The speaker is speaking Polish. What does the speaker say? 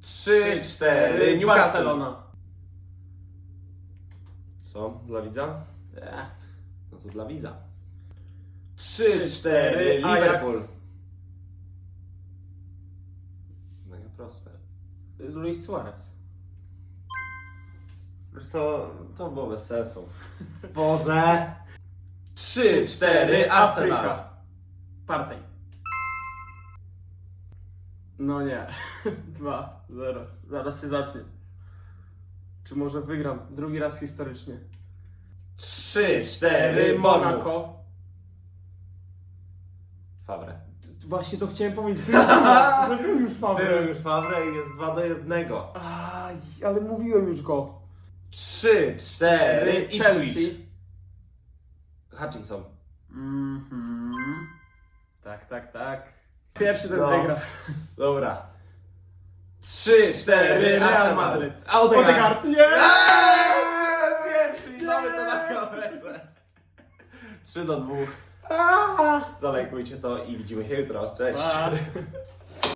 Trzy, cztery, Newcastle. Barcelona. Co? Dla widza? Eh. No to dla widza. Trzy, cztery, cztery, Ajax. Liverpool. Mega proste. Luis Suarez. Wiesz to, to było bez sensu. Boże. Trzy, cztery, Arsenal. Partey. No nie. 2, 0. Zaraz się zacznie. Czy może wygram? Drugi raz historycznie. Trzy, cztery, Monaco. Monaco. Fawre. Właśnie to chciałem powiedzieć. Zrobiłem już Był Fawrę. już Fawre i jest dwa do jednego. Aj, ale mówiłem już go. Trzy, cztery, Chelsea. Ipswich. Hutchinson. Mhm. Tak, tak, tak. Pierwszy ten No. wygra. Dobra. Trzy, cztery, Real. Madryt. Odegaard. Odegaard, nie! Eee, Pierwszy i mamy to na kamerze. Trzy do dwóch. Zalajkujcie to i widzimy się jutro. Cześć. Pa.